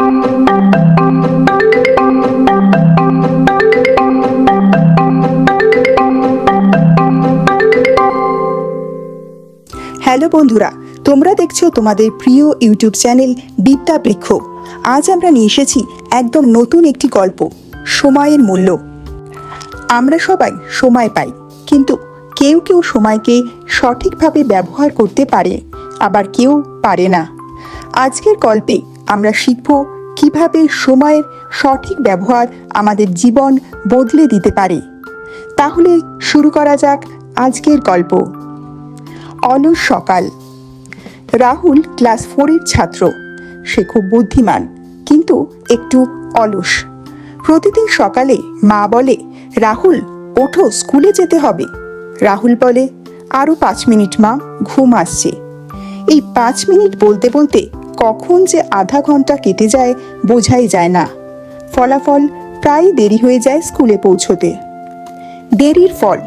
Hello বন্ধুরা, তোমরা দেখছ তোমাদের প্রিয় ইউটিউব চ্যানেল বিদ্যা বৃক্ষ। আজ আমরা নিয়ে এসেছি একদম নতুন একটি গল্প, সময়ের মূল্য। আমরা সবাই সময় পাই, কিন্তু কেউ কেউ সময়কে সঠিকভাবে ব্যবহার করতে পারে, আবার কেউ পারে না। আজকের গল্পে আমরা শিখব কীভাবে সময়ের সঠিক ব্যবহার আমাদের জীবন বদলে দিতে পারে। তাহলে শুরু করা যাক আজকের গল্প। অলস সকাল। রাহুল ক্লাস ফোরের ছাত্র। সে খুব বুদ্ধিমান, কিন্তু একটু অলস। প্রতিদিন সকালে মা বলে, রাহুল, ওঠো, স্কুলে যেতে হবে। রাহুল বলে আরও পাঁচ মিনিট মা, ঘুম আসছে। এই পাঁচ মিনিট বলতে বলতে কখন যে আধা ঘণ্টা কেটে যায় বোঝাই যায় না। ফলাফল প্রায় দেরি হয়ে যায় স্কুলে পৌঁছতে। দেরির ফল।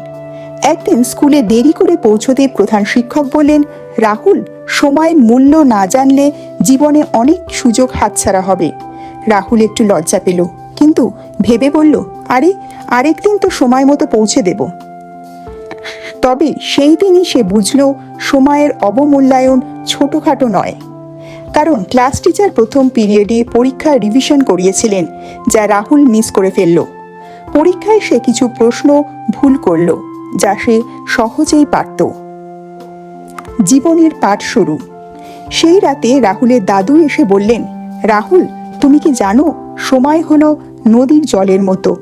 একদিন স্কুলে দেরি করে পৌঁছতে প্রধান শিক্ষক বললেন, রাহুল সময়ের মূল্য না জানলে জীবনে অনেক সুযোগ হাতছাড়া হবে। রাহুল একটু লজ্জা পেল, কিন্তু ভেবে বলল, আরে, আরেকদিন তো সময় মতো পৌঁছে দেব। তবে সেই দিনই সে বুঝল, সময়ের অবমূল্যায়ন ছোটোখাটো নয়। কারণ ক্লাস টিচার প্রথম পিরিয়ডে পরীক্ষার রিভিশন করিয়েছিলেন, যা রাহুল মিস করে ফেলল। পরীক্ষায় সে কিছু প্রশ্ন ভুল করল, যা সে সহজেই পারত। জীবনের পাঠ শুরু। সেই রাতে রাহুলের দাদু এসে বললেন, রাহুল, তুমি কি জানো, সময় হলো নদীর জলের মতো।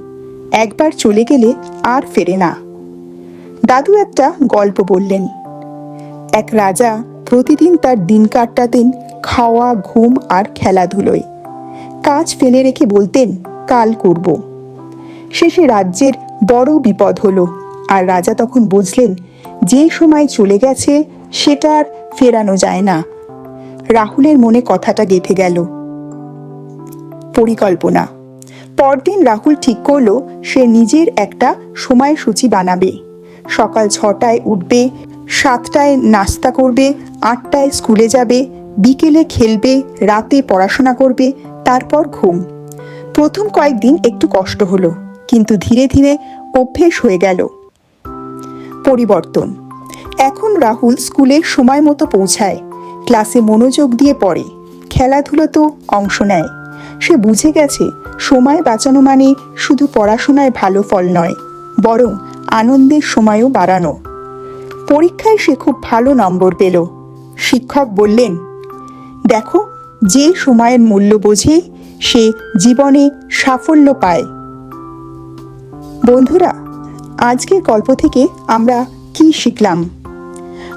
একবার চলে গেলে আর ফেরে না। দাদু একটা গল্প বললেন। এক রাজা প্রতিদিন তার দিন কাটাতেন খাওয়া, ঘুম আর খেলাধুলোয়। কাজ ফেলে রেখে বলতেন, কাল করব। শেষে রাজ্যের বড় বিপদ হলো আর রাজা তখন বুঝলেন, যে সময় চলে গেছে সেটা আর ফেরানো যায় না। রাহুলের মনে কথাটা গেঁথে গেল। পরিকল্পনা। পরদিন রাহুল ঠিক করল, সে নিজের একটা সময়সূচি বানাবে। সকাল ছটায় উঠবে, সাতটায় নাস্তা করবে, আটটায় স্কুলে যাবে বিকেলে খেলবে, রাতে পড়াশোনা করবে, তারপর ঘুম। প্রথম কয়েকদিন একটু কষ্ট হলো, কিন্তু ধীরে ধীরে অভ্যেস হয়ে গেল। পরিবর্তন। এখন রাহুল স্কুলে সময় মতো পৌঁছায়, ক্লাসে মনোযোগ দিয়ে পড়ে খেলাধুলোতেও অংশ নেয়। সে বুঝে গেছে, সময় বাঁচানো মানে শুধু পড়াশোনায় ভালো ফল নয়, বরং আনন্দের সময়ও বাড়ানো। পরীক্ষায় সে খুব ভালো নম্বর পেল। শিক্ষক বললেন দেখো, যে সময়ের মূল্য বোঝে, সে জীবনে সাফল্য পায়। বন্ধুরা, আজকের গল্প থেকে আমরা কি শিখলাম?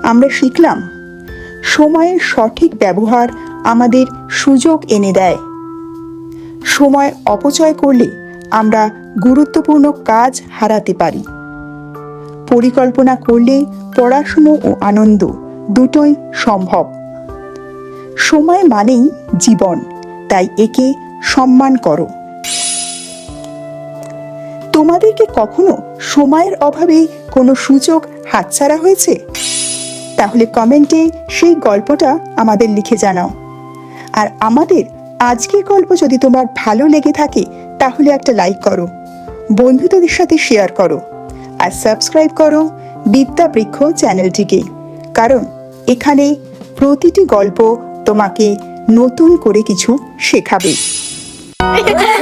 আমরা শিখলাম, সময়ের সঠিক ব্যবহার আমাদের সুযোগ এনে দেয়। সময় অপচয় করলে আমরা গুরুত্বপূর্ণ কাজ হারাতে পারি। পরিকল্পনা করলে পড়াশুনো ও আনন্দ দুটোই সম্ভব। সময় মানেই জীবন, তাই একে সম্মান করো। তোমাদেরকে কখনো সময়ের অভাবে কোনো সুযোগ হাতছাড়া হয়েছে? তাহলে কমেন্টে সেই গল্পটা আমাদের লিখে জানাও। আর আমাদের আজকের গল্প যদি তোমার ভালো লেগে থাকে, তাহলে একটা লাইক করো, বন্ধুদের সাথে শেয়ার করো, আর সাবস্ক্রাইব করো বিদ্যা বৃক্ষ চ্যানেলটিকে। কারণ এখানে প্রতিটি গল্প তোমাকে নতুন করে কিছু শেখাবে।